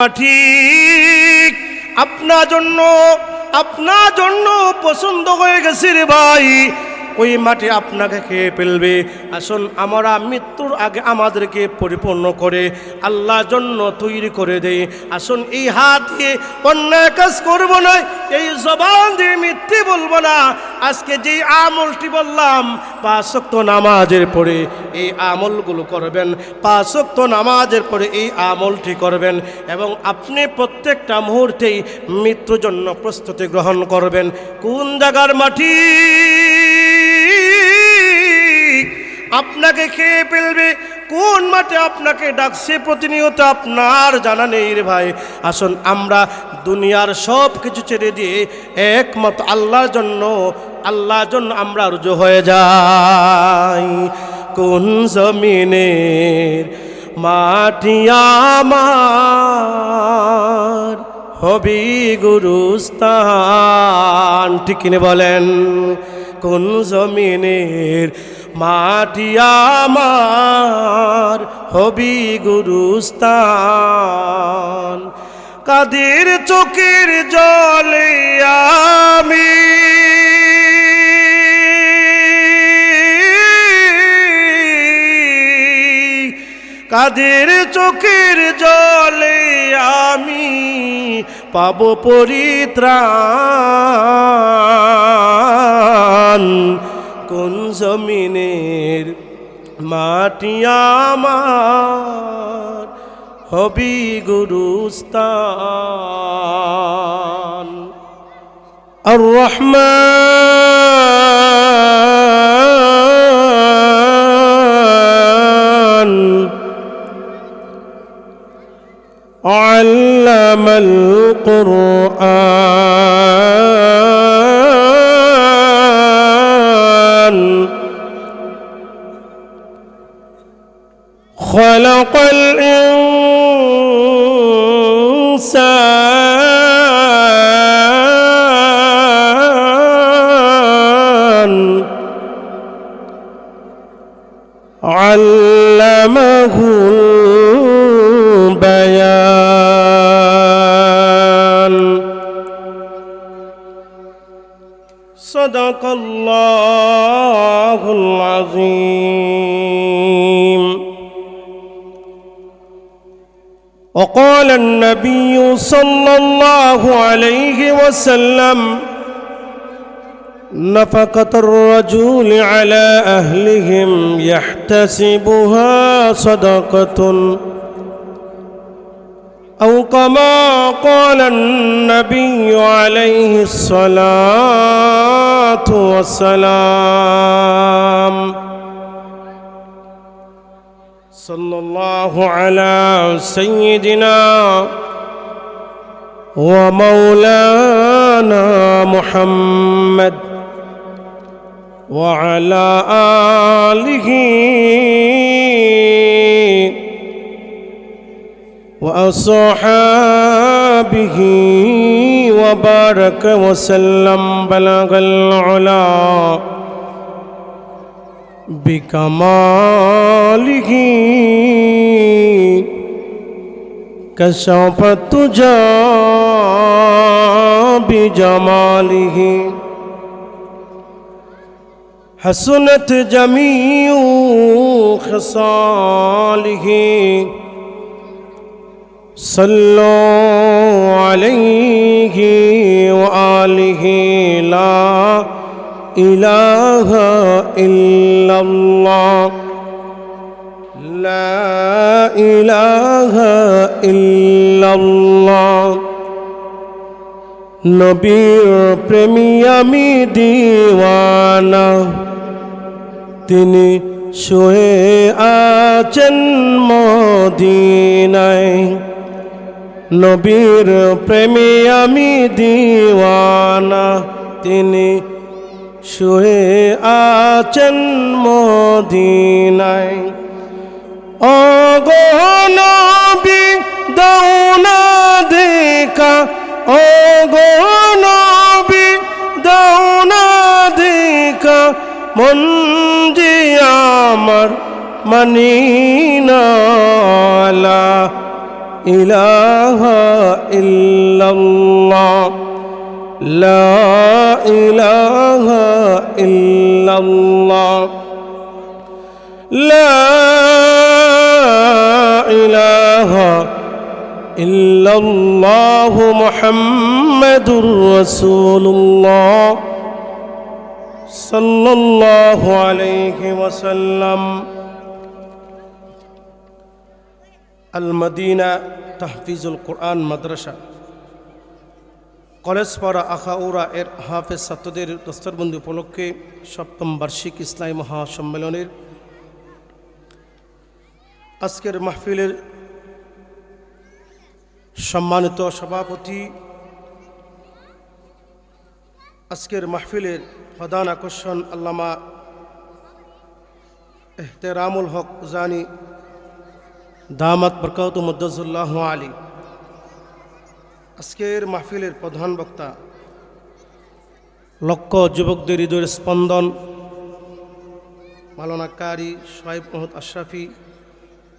ঠিক। আপনার জন্য আপনার জন্য পছন্দ হয়ে গেছে রে ভাই। ওই মাটি আপনাকে খেয়ে ফেলবে। আসুন, আমরা মৃত্যুর আগে আমাদেরকে পরিপূর্ণ করে আল্লাহর জন্য তৈরি করে দেই। আসুন, এই হাত দিয়ে অন্যায় কাজ করব না, এই জবান দিয়ে মিথ্যে বলব না। আজকে যে আমলটি বললাম পাঁচক্ত নামাজের পরে এই আমলগুলো করবেন পাঁচক্ত নামাজের পরে এই আমলটি করবেন এবং আপনি প্রত্যেকটা মুহূর্তেই মৃত্যুর জন্য প্রস্তুতি গ্রহণ করবেন। কোন জায়গার মাটি? আপনাকে খেয়ে ফেলবে। কোন মাঠে আপনাকে ডাকছে প্রতিনিয়ত আপনার জানা নেই রে ভাই। আসুন, আমরা দুনিয়ার সব কিছু ছেড়ে দিয়ে একমত আল্লাহর জন্য আল্লাহর জন্য আমরা রুজু হয়ে যাই। কোন জমিনের মাটি আমার? হবি গুরুস্তান ঠিক বলেন? কোন জমিনের মাটি আমার হবি গুরুস্তান কাদের চোখের জলে আমি? কাদের চোখের জলে আমি পাব পরিত্রাণ? কোন জমিনের মাটি আমার হবি গুরুস্তান الرحمن علم القرآن خلق الإنسان صلى الله عليه وسلم. نفقة الرجل على أهلهم يحتسبها صدقة. أو كما قال النبي عليه الصلاة والسلام. صلى الله على سيدنا ومولانا محمد وعلى آله وأصحابه وبارك وسلم بلغ العلا بكماله كشف التجا بجماله حسنت جميع خصاله صلوا عليه وآله لا إله إلا الله ইলাহা ইল্লাল্লাহ। নবীর প্রেমী আমি দিওয়ানা। তিনি শোয়ে আছেন মদিনায়। নবীর প্রেমী আমি দিওয়ানা। তিনি শোয়ে আছেন মদিনায়। অগনবি দৌনা দেখা। অগনবি দৌনা দেখা। মন যে আমার মনিনালা, ইলাহা ইল্লাল্লাহ। লা ইলাহা ইল্লাল্লাহ। লা إله إلا الله لا إله إلا الله محمد رسول الله صلى الله عليه وسلم المدينة تحفيظ القرآن مدرسة কলেজ পাড়া আখাউরা এর হাফেজ ছাত্রদের দস্তরবন্দি উপলক্ষে সপ্তম বার্ষিক ইসলামী মহাসম্মেলনের আজকের মাহফিলের সম্মানিত সভাপতি, আজকের মাহফিলের প্রধান আকর্ষণ আল্লামা এহতেরামুল হক উজানি দামাত বরকাত মুদ্দুল্লাহ আলী। আজকের মাহফিলের প্রধান বক্তা লক্ষ যুবকদের হৃদয়ের স্পন্দন মালনাকারী সোয়েব মোহাম্মদ আশরাফি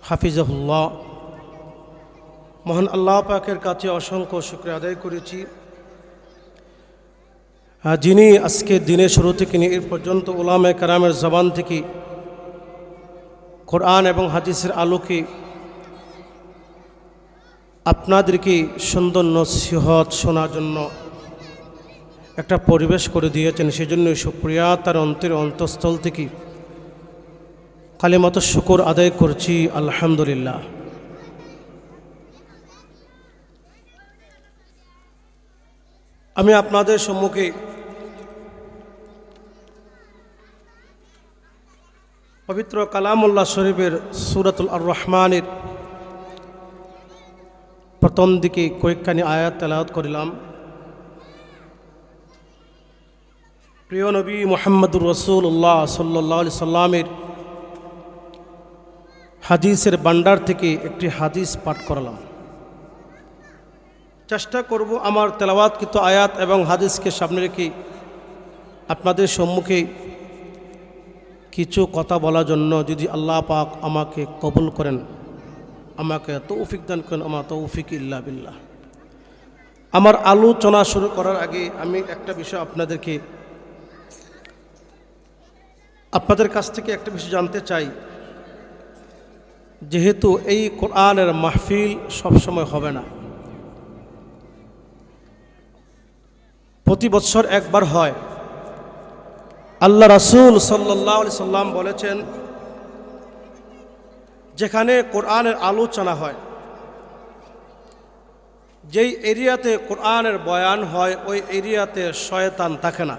হাফিজাহুল্লাহ। মহান আল্লাহ পাকের কাছে অসংখ্য শুক্রিয়া আদায় করেছি। যিনি আজকে দিনের শুরু থেকে নিয়ে এর পর্যন্ত ওলামে কারামের জবান থেকে কোরআন এবং হাদিসের আলোকে আপনাদেরকে সুন্দর নসিহত শোনার জন্য একটা পরিবেশ করে দিয়েছেন সেজন্য সুপ্রিয়া তার অন্তরের অন্তঃস্থল থেকে কালিমত শুকর আদায় করছি, আলহামদুলিল্লাহ। আমি আপনাদের সম্মুখে পবিত্র কালামুল্লাহ শরীফের সুরাতুল আর রহমানের প্রথম দিকে কয়েকখানি আয়াত তেলাওয়াত করিলাম। প্রিয় নবী মোহাম্মদুর রসুল্লাহ সাল্লাহ সাল্লামের হাদিসের বান্ডার থেকে একটি হাদিস পাঠ করালাম। চেষ্টা করব আমার তেলাওয়াতকৃত আয়াত এবং হাদিসকে সামনে রেখে আপনাদের সম্মুখে কিছু কথা বলার জন্য যদি আল্লাহ পাক আমাকে কবুল করেন, আমাকে তৌফিক দান করেন আমার তৌফিক ইল্লা বিল্লাহ। আমার আলোচনা শুরু করার আগে আমি একটা বিষয় আপনাদেরকে, আপনাদের কাছ থেকে একটা বিষয় জানতে চাই। যেহেতু এই কোরআনের মাহফিল সবসময় হবে না। প্রতি বছর একবার হয়। আল্লাহ রাসুল সাল্লাহ সাল্লাম বলেছেন, যেখানে কোরআনের আলোচনা হয়, যেই এরিয়াতে কোরআনের বয়ান হয়, ওই এরিয়াতে শয়তান থাকে না।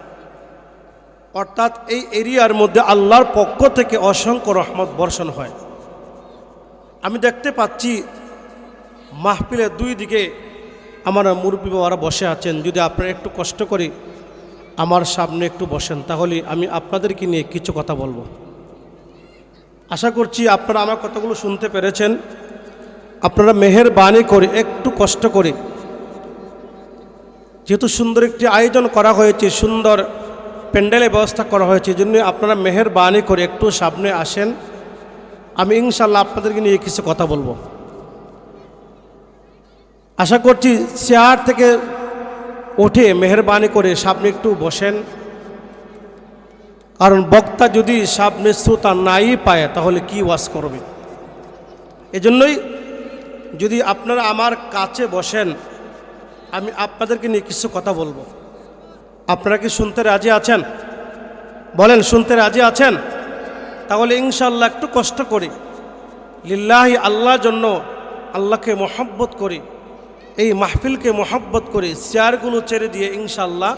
অর্থাৎ এই এরিয়ার মধ্যে আল্লাহর পক্ষ থেকে অসংখ্য রহমত বর্ষণ হয়। আমি দেখতে পাচ্ছি মাহফিলের দুই দিকে আমার মুরব্বী বাবারা বসে আছেন। যদি আপনারা একটু কষ্ট করে আমার সামনে একটু বসেন, তাহলে আমি আপনাদেরকে নিয়ে কিছু কথা বলব। আশা করছি আপনারা আমার কথাগুলো শুনতে পেরেছেন। আপনারা মেহেরবানি করে একটু কষ্ট করে, যেহেতু সুন্দর একটি আয়োজন করা হয়েছে, সুন্দর প্যান্ডেলের ব্যবস্থা করা হয়েছে জন্য আপনারা মেহেরবানি করে একটু সামনে আসেন। আমি ইনশাল্লাহ আপনাদেরকে নিয়ে কিছু কথা বলব। আশা করছি চেয়ার থেকে উঠে মেহরবানি করে সামনে একটু বসেন। কারণ বক্তা যদি সামনে শ্রোতা নাই পায়, তাহলে কি ওয়াজ করবে? এজন্যই যদি আপনারা আমার কাছে বসেন, আমি আপনাদেরকে নিয়ে কিছু কথা বলব। আপনারা কি শুনতে রাজি আছেন? বলেন, শুনতে রাজি আছেন? তাহলে ইনশাল্লাহ একটু কষ্ট করি। লিল্লাহি আল্লাহর জন্য আল্লাহকে মহব্বত করি, এই মাহফিলকে মহব্বত করে, চেয়ারগুলো ছেড়ে দিয়ে ইনশাল্লাহ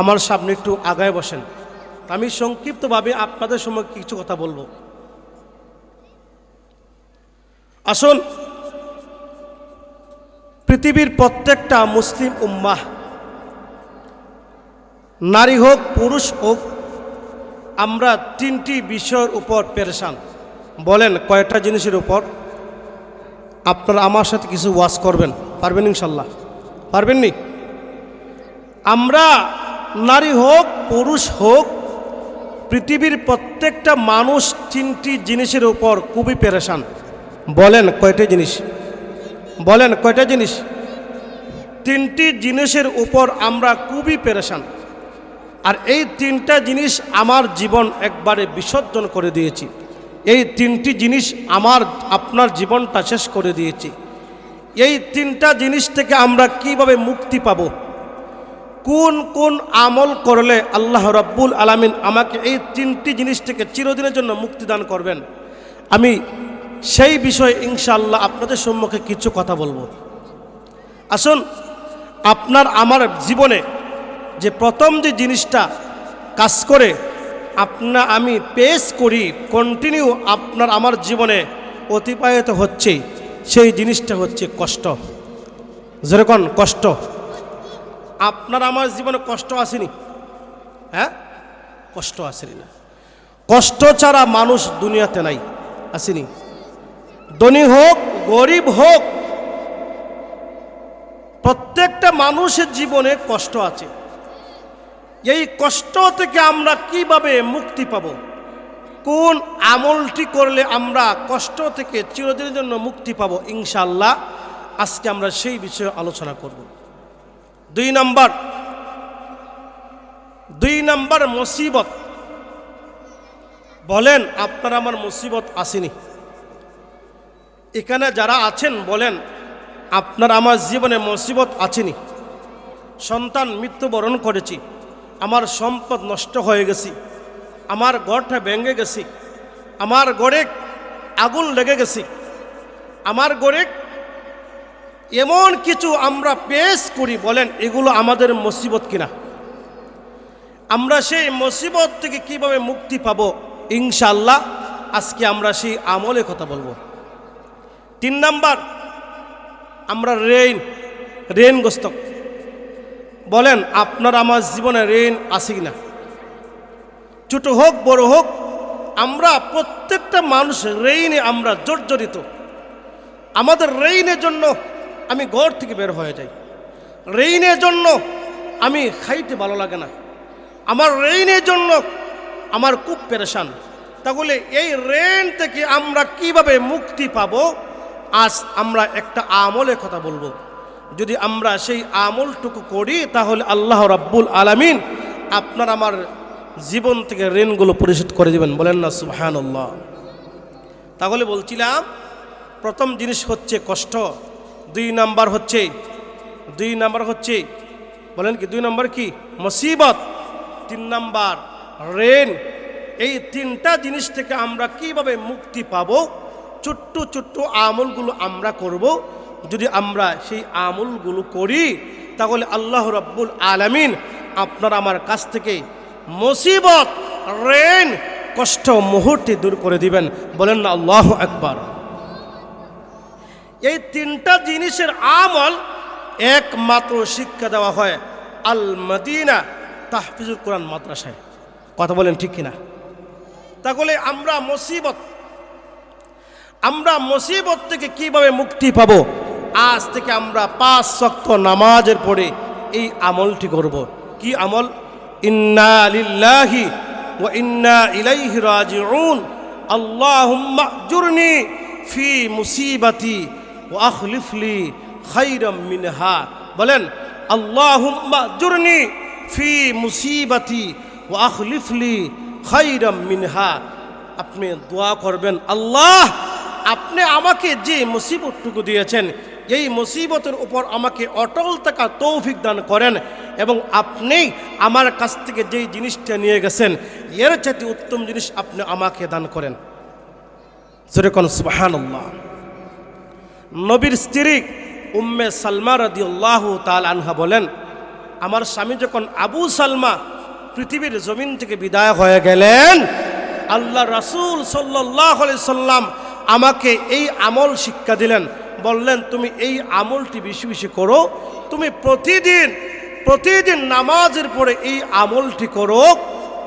আমার সামনে একটু আগায় বসেন। আমি সংক্ষিপ্তভাবে আপনাদের সময় কিছু কথা বলব। আসুন, পৃথিবীর প্রত্যেকটা মুসলিম উম্মাহ, নারী হোক, পুরুষ হোক আমরা তিনটি বিষয়ের উপর পেরেশান। বলেন কয়টা জিনিসের উপর? আপনারা আমার সাথে কিছু ওয়াশ করবেন। পারবেন ইনশাল্লাহ? পারবেন নি? আমরা নারী হোক, পুরুষ হোক, পৃথিবীর প্রত্যেকটা মানুষ তিনটি জিনিসের উপর খুবই পেরেশান। বলেন কয়টি জিনিস? বলেন কয়টা জিনিস? তিনটি জিনিসের উপর আমরা খুবই পেরেশান। আর এই তিনটা জিনিস আমার জীবন একবারে বিসর্জন করে দিয়েছি। এই তিনটি জিনিস আমার, আপনার জীবনটা শেষ করে দিয়েছি। এই তিনটা জিনিস থেকে আমরা কীভাবে মুক্তি পাব? কোন কোন আমল করলে আল্লাহ রব্বুল আলামিন আমাকে এই তিনটি জিনিস থেকে চিরদিনের জন্য মুক্তি দান করবেন? আমি সেই বিষয়ে ইনশাআল্লাহ আপনাদের সম্মুখে কিছু কথা বলব। আসুন, আপনার, আমার জীবনে যে প্রথম যে জিনিসটা কাজ করে, আপনা আমি পেশ করি কন্টিনিউ আপনার, আমার জীবনে অতিবাহিত হচ্ছে, সেই জিনিসটা হচ্ছে কষ্ট। যেরকম কষ্ট। আপনার আমার জীবনে কষ্ট আসেনি? হ্যাঁ? কষ্ট আসেনি না। কষ্ট ছাড়া মানুষ দুনিয়াতে নাই, আসেনি। ধনী হোক, গরিব হোক, প্রত্যেকটা মানুষের জীবনে কষ্ট আছে। এই কষ্ট থেকে আমরা কীভাবে মুক্তি পাব? কোন আমলটি করলে আমরা কষ্ট থেকে চিরদিনের জন্য মুক্তি পাব? ইনশাল্লাহ আজকে আমরা সেই বিষয়ে আলোচনা করব। দুই নম্বর দুই নম্বর মুসিবত। বলেন, আপনার আমার মুসিবত আসেনি। এখানে যারা আছেন, বলেন, আপনার আমার জীবনে মুসিবত আছেনি সন্তান মৃত্যুবরণ করেছি। আমার সম্পদ নষ্ট হয়ে গেছি। আমার গড়টা ভেঙে গেছি। আমার গড়ে আগুন লেগে গেছি। আমার গড়ে এমন কিছু আমরা পেশ করি বলেন, এগুলো আমাদের মুসিবত কিনা? আমরা সেই মুসিবত থেকে কীভাবে মুক্তি পাব? ইনশাল্লাহ আজকে আমরা সেই আমলে কথা বলব। তিন নাম্বার, আমরা রেইন, রেইনগ্রস্ত। বলেন, আপনার আমার জীবনে রেইন আসি না ছোট হোক, বড় হোক, আমরা প্রত্যেকটা মানুষ রেইনে আমরা জর্জরিত। আমাদের রেইনের জন্য আমি ঘর থেকে বের হয়ে যাই। রেইনের জন্য আমি খাইতে ভালো লাগে না। আমার রেইনের জন্য আমার খুব পেরেশান। তাহলে এই রেন থেকে আমরা কীভাবে মুক্তি পাব? আজ আমরা একটা আমলে কথা বলব। যদি আমরা সেই আমলটুকু করি, তাহলে আল্লাহ রাব্বুল আলামিন আপনার আমার জীবন থেকে ঋণগুলো পরিশোধ করে দেবেন। বলেন না, সুবহানাল্লাহ। তাহলে বলছিলাম, প্রথম জিনিস হচ্ছে কষ্ট, দুই নাম্বার হচ্ছে, দুই নাম্বার হচ্ছে, বলেন কি, দুই নাম্বার কি? মুসিবত, তিন নাম্বার রেন এই তিনটা জিনিস থেকে আমরা কীভাবে মুক্তি পাবো? ছোট্ট ছোট্ট আমলগুলো আমরা করব। যদি আমরা সেই আমলগুলো করি, তাহলে আল্লাহ রব্বুল আলামিন আপনার আমার কাছ থেকে মুসিবত, রেন, কষ্ট মুহূর্তে দূর করে দিবেন। বলেন না, আল্লাহ একবার এই তিনটা জিনিসের আমল একমাত্র শিক্ষা দেওয়া হয় আল মদিনা তাহফিজুল কোরআন মাদ্রাসায়। কথা বলেন ঠিক কিনা? তাহলে আমরা মুসিবত আমরা মুসিবত থেকে কীভাবে মুক্তি পাব? আজ থেকে আমরা পাঁচ শক্ত নামাজের পরে এই আমলটি করব। কি আমল? ইন্না লিল্লাহি ওয়া ইন্না ইলাইহি রাজিউন। আল্লাহুম্মা জুরনি ফি মুসিবাতি ওয়া আখলিফলি খাইরাম মিনহা। বলেন, আল্লাহুম্মা জুরনি ফি মুসিবাতি ওয়া আখলিফলি খাইরাম মিনহা। আপনি দোয়া করবেন, আল্লাহ, আপনি আমাকে যে মুসিবতটুকু দিয়েছেন এই মুসিবতের উপর আমাকে অটল থাকা তৌফিক দান করেন এবং আপনি আমার কাছ থেকে যেই জিনিসটা নিয়ে গেছেন, এর চাইতে উত্তম জিনিস আপনি আমাকে দান করেন। যেরকম সুবাহান্লাহ নবীর স্ত্রী উম্মে সালমা রদিউল্লাহ তাল আনহা বলেন, আমার স্বামী যখন আবু সালমা পৃথিবীর জমিন থেকে বিদায় হয়ে গেলেন, আল্লাহ রাসুল সাল্লাহ সাল্লাম আমাকে এই আমল শিক্ষা দিলেন। বললেন, তুমি এই আমলটি বেশি বেশি করো। তুমি প্রতিদিন প্রতিদিন নামাজের পরে এই আমলটি করো।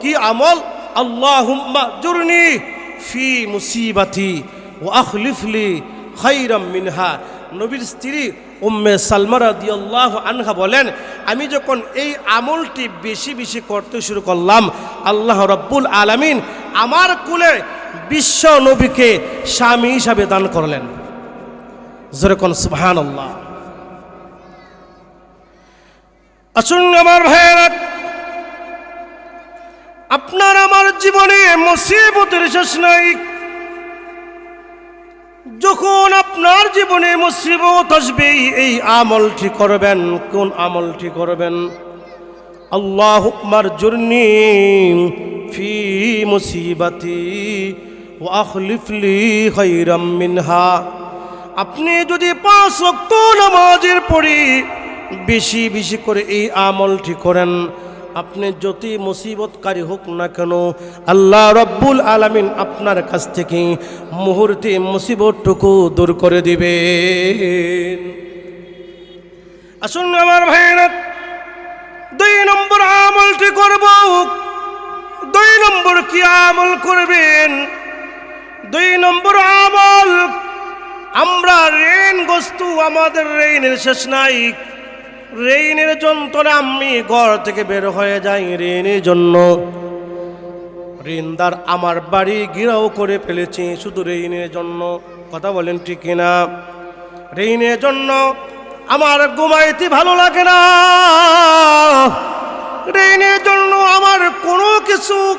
কি আমল? আল্লাহ জুরনি ফি মুসিবাতি ও আখলিফলি খাইরাম মিনহা। নবীর স্ত্রী উম্মে সালমারা দিয়াল্লাহ আনহা বলেন, আমি যখন এই আমলটি বেশি বেশি করতে শুরু করলাম, আল্লাহ রব্বুল আলামিন আমার কুলে বিশ্ব নবীকে স্বামী হিসাবে দান করলেন। যেরকম সুবহান আল্লাহ আসুন আমার ভাইয়েরা, আপনার আমার জীবনে মুসিবতের শেষ নাই। যখন আপনার জীবনে মুসিবত আসবে, এই আমলটি করবেন, কোন আমলটি করবেন? আল্লাহ মারজুরনি ফি মুসিবাতি ও আখলিফলি খৈরাম মিনহা। আপনি যদি পাঁচ ওয়াক্ত নামাজের পড়ি বেশি বেশি করে এই আমলটি করেন, আপনি যতই মুসিবতকারী হোক না কেন, আল্লাহ রব্বুল আলামিন আপনার কাছ থেকে মুহূর্তে মুসিবতটুকু দূর করে দিবেন। আসুন আমার ভাইয়েরা, দুই নম্বর আমলটি করব। দুই নম্বর কি আমল করবেন? দুই নম্বর আমল আমরা ঋণগ্রস্ত আমাদের ঋণের শেষ নাই। ঋণের যন্ত্রণা আমি ঘর থেকে বের হয়ে যাই ঋণের জন্য। ঋণদার আমার বাড়ি গিরাও করে ফেলেছি শুধু রেইনের জন্য। কথা বলেন ঠিক কিনা? ঋণের জন্য আমার ঘুমাইতে ভালো লাগে না। রেইনের জন্য আমার কোনো কিছু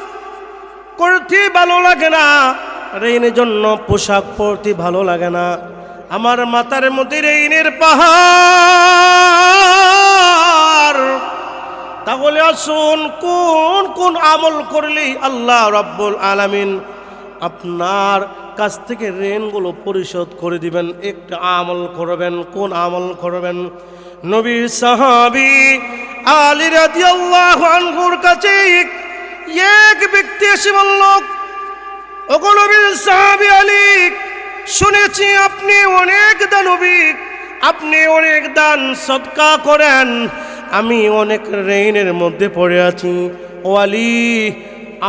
করতে ভালো লাগে না। ঋণের জন্য পোশাক পরতে ভালো লাগে না। আমার মাথার মধ্যে রেইনের পাহাড়। তাহলে আসুন, কোন কোন আমল করলেই আল্লাহ রব্বুল আলামিন আপনার কাছ থেকে ঋণগুলো পরিশোধ করে দিবেন। একটা আমল করবেন, কোন আমল করবেন? নবী সাহাবি আলী রাদিয়াল্লাহু আনহুর কাছে এক ব্যক্তি এসে বলল ওগো নবীর সাহাবি আলী, শুনেছি আপনি অনেক দানবিক। আপনি অনেক দান সৎকা করেন। আমি অনেক ঋণের মধ্যে পড়ে আছি। ও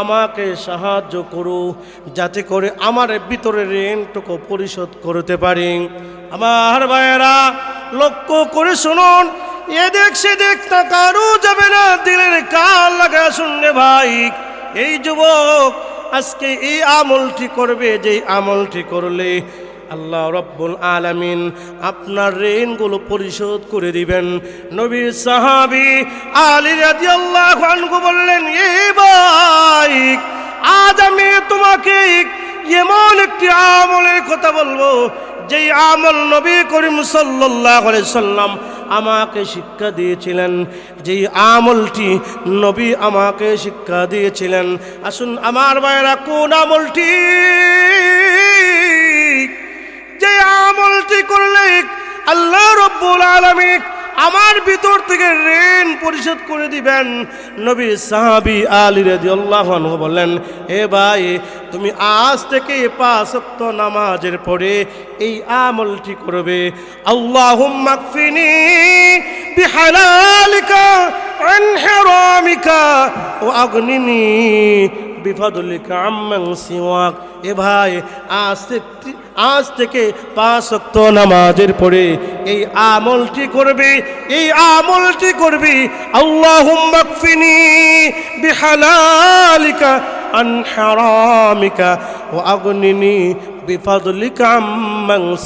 আমাকে সাহায্য করো, যাতে করে আমার ভিতরে ঋণটুকু পরিশোধ করতে পারি। আমার ভাইয়েরা, লক্ষ্য করে শুনুন। এদেখ সেদেখ তাকারও যাবে না, দিলের কাল লাগা শুনলে ভাই। এই যুবক আজকে এই আমলটি করবে যে আমলটি করলে আল্লাহ রব্বুল আলামিন আপনার ঋণগুলো পরিশোধ করে দিবেন। নবীর সাহাবি আলী রাদিয়াল্লাহু আনহু বললেন, এ ভাই, আজ আমি তোমাকে এমন একটি আমলের কথা বলব, যেই আমল নবী করিম আলাইহি সাল্লাম আমাকে শিক্ষা দিয়েছিলেন। যেই আমলটি নবী আমাকে শিক্ষা দিয়েছিলেন। আসুন আমার ভাইরা কোন আমলটি? যে আমলটি করলে আল্লাহ রব্বুল আলমিক আমার ভিতর থেকে ঋণ পরিশোধ করে দিবেন। নবী সাহাবি আলী রেদি আল্লাহন বললেন, এ ভাই, তুমি আজ থেকে পাঁচক্ত নামাজের পরে এই আমলটি করবে। আল্লাহ মাকফিনি বিহালালিকা, আনহারামিকা, ও অগ্নিনি বিফাদুলিকা আম্মাং সিওয়াক। এ ভাই, আজ আজ থেকে পাঁচ ওয়াক্ত নামাজের পরে এই আমলটি করবে, এই আমলটি করবি। আল্লাহুম্মা কফিনি বিহালালিকা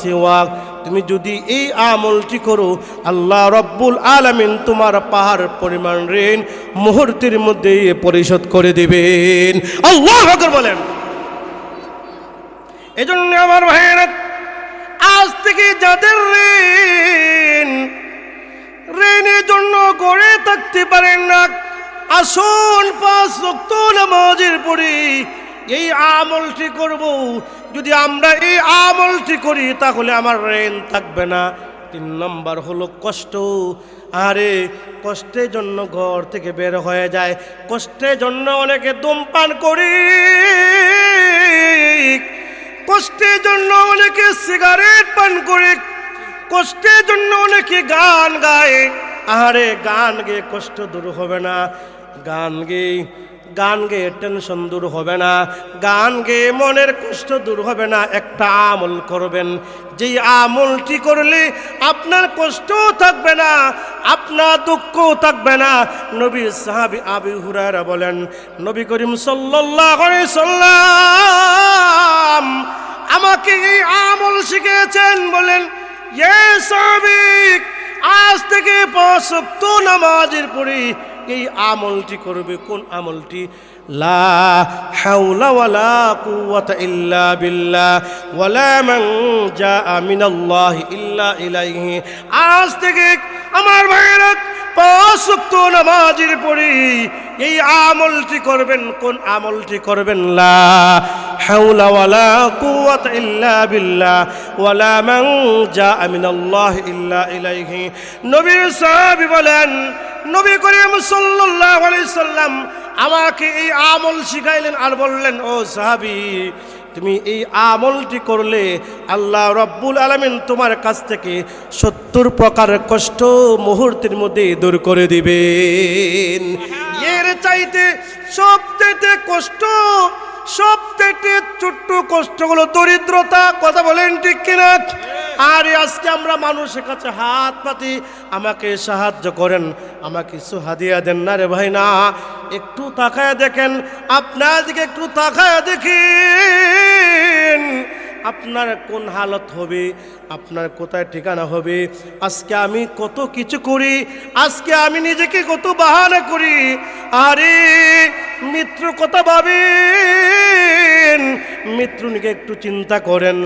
সিওয়াক। তুমি যদি এই আমলটি করো, আল্লাহ রব্বুল আলামিন তোমার পাহাড় পরিমাণ ঋণ মুহূর্তের মধ্যে পরিশোধ করে দিবেন। আল্লাহ বলেন। এজন্য আমার ভাইয়েরা, আজ থেকে যাদের ঋণ, ঋণের জন্য গড়ে থাকতে পারেন না, আসুন পাঁচ রক্ত নামাজের পরে এই আমলটি করব। যদি আমরা এই আমলটি করি, তাহলে আমার ঋণ থাকবে না। তিন নম্বর হলো কষ্ট। আরে, কষ্টের জন্য ঘর থেকে বের হয়ে যায়। কষ্টের জন্য অনেকে ধূমপান করি। কষ্টের জন্য অনেকে সিগারেট পান করে, কষ্টের জন্য অনেকে গান গায়। আহারে, গান গেয়ে কষ্ট দূর হবে না। গান গেয়ে গান গেয়ে টেনশন দূর হবে না। গান গেয়ে মনের কষ্ট দূর হবে না, একটা আমল করবেন। যেই আমলটি করলে আপনার কষ্টও থাকবে না, আপনার দুঃখও থাকবে না। নবী সাহাবি আবি হুরারা বলেন, নবী করিম আলাইহি সাল্লাম আমাকে এই আমল শিখিয়েছেন বলেন এ সাবিক আজ থেকে পাঁচ নামাজের পরে এই আমলটি করবে কোন আমলটি? লা ইল্লা আজ থেকে আমার ভাইয়েরা পাঁচ নামাজের পরে এই আমলটি করবেন, কোন আমলটি করবেন? লা হাওলা ওয়ালা কুওয়াতা ইল্লা বিল্লাহ ওয়ালা মান জাআ মিনাল্লাহি ইল্লা ইলাইহি। নবীর সাহাবী বলেন নবী করিম সাল্লাল্লাহু আলাইহি সাল্লাম আমাকে এই আমল শিখাইলেন আর বললেন ও সাহাবী তুমি এই আমলটি করলে আল্লাহ রব্বুল আলমিন তোমার কাছ থেকে সত্তর প্রকার কষ্ট মুহূর্তের মধ্যে দূর করে দিবেন। এর চাইতে সবচেয়ে কষ্ট সবচেয়ে ছোট্ট কষ্টগুলো, দরিদ্রতা, কথা বলেন ঠিক কিনা? আর আজকে আমরা মানুষের কাছে হাত পাতি, আমাকে সাহায্য করেন, আমাকে কিছু হাদিয়া দেন না রে ভাই না। একটু তাকায় দেখেন, আপনার দিকে একটু তাকায় দেখেন। আপনার কোন হালত হবে, আপনার কোথায় ঠিকানা হবে, আজকে আমি কত কিছু করি, আজকে আমি নিজেকে কত বাহানা করি। আরে, মিত্র কথা ভাবেন মিত্র নিকে একটু চিন্তা করেন,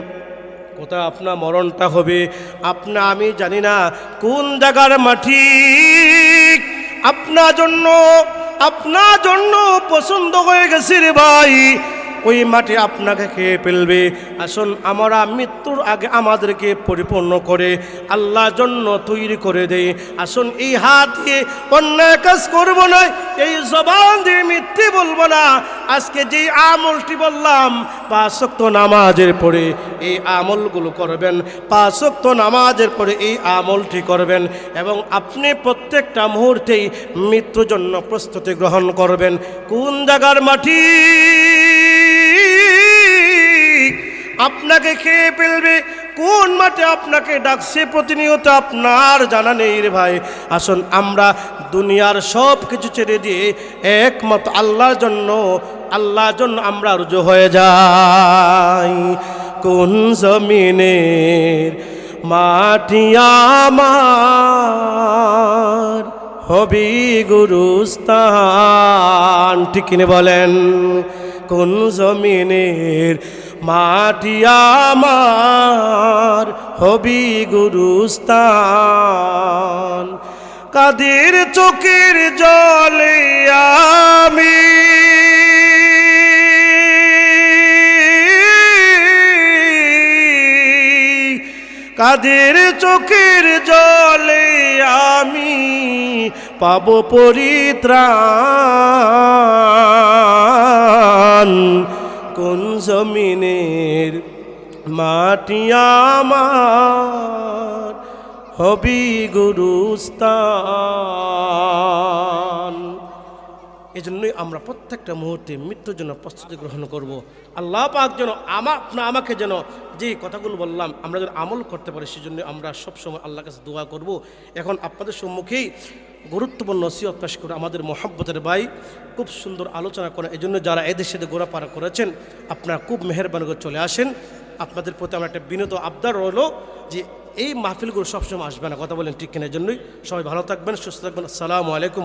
কোথায় আপনার মরণটা হবে, আপনা আমি জানি না কোন জায়গার মাটি আপনার জন্য আপনার জন্য পছন্দ হয়ে গেছে রে ভাই। ওই মাটি আপনাকে খেয়ে ফেলবে। আসুন, আমরা মৃত্যুর আগে আমাদেরকে পরিপূর্ণ করে আল্লাহর জন্য তৈরি করে দেই। আসুন, এই হাত দিয়ে অন্যায় কাজ করব না, এই জবান দিয়ে মিথ্যে বলব না। আজকে যেই আমলটি বললাম পাঁচক্ত নামাজের পরে এই আমলগুলো করবেন পাঁচক্ত নামাজের পরে এই আমলটি করবেন এবং আপনি প্রত্যেকটা মুহূর্তেই মৃত্যুর জন্য প্রস্তুতি গ্রহণ করবেন। কোন জায়গার মাটি? আপনাকে খেয়ে ফেলবে। কোন মাঠে আপনাকে ডাকছে প্রতিনিয়ত আপনার জানা নেই রে ভাই। আসুন আমরা দুনিয়ার সব কিছু ছেড়ে দিয়ে একমত আল্লাহর জন্য আল্লাহর জন্য আমরা রুজু হয়ে যাই। কোন জমিনের মাটি আমার? হবি গুরুস্তান ঠিক বলেন? কোন জমিনের মাটি আমার হবি গুরুস্তান কাদের চোখের জলে আমি? কাদের চোখের জলে আমি পাব পরিত্রাণ? কোন জমিনের মাটি আমার? হবি গুরুস্তান। এই জন্যই আমরা প্রত্যেকটা মুহূর্তে মৃত্যুর জন্য প্রস্তুতি গ্রহণ করব। আল্লাহ পাক যেন আমা আমাকে যেন যে কথাগুলো বললাম, আমরা যেন আমল করতে পারি সেজন্য আমরা সবসময় আল্লাহর কাছে দোয়া করব। এখন আপনাদের সম্মুখেই গুরুত্বপূর্ণ নসিহত পেশ করে আমাদের মোহাব্বতের ভাই খুব সুন্দর আলোচনা করে এই জন্য যারা এদের সাথে ঘোরাফাড়া করেছেন, আপনারা খুব মেহরবানি করে চলে আসেন। আপনাদের প্রতি আমার একটা বিনোদ আবদার রইল যে এই মাহফিলগুলো সবসময় আসবে না। কথা বলেন ঠিক কিনা? এই জন্যই সবাই ভালো থাকবেন, সুস্থ থাকবেন। আসসালামু আলাইকুম।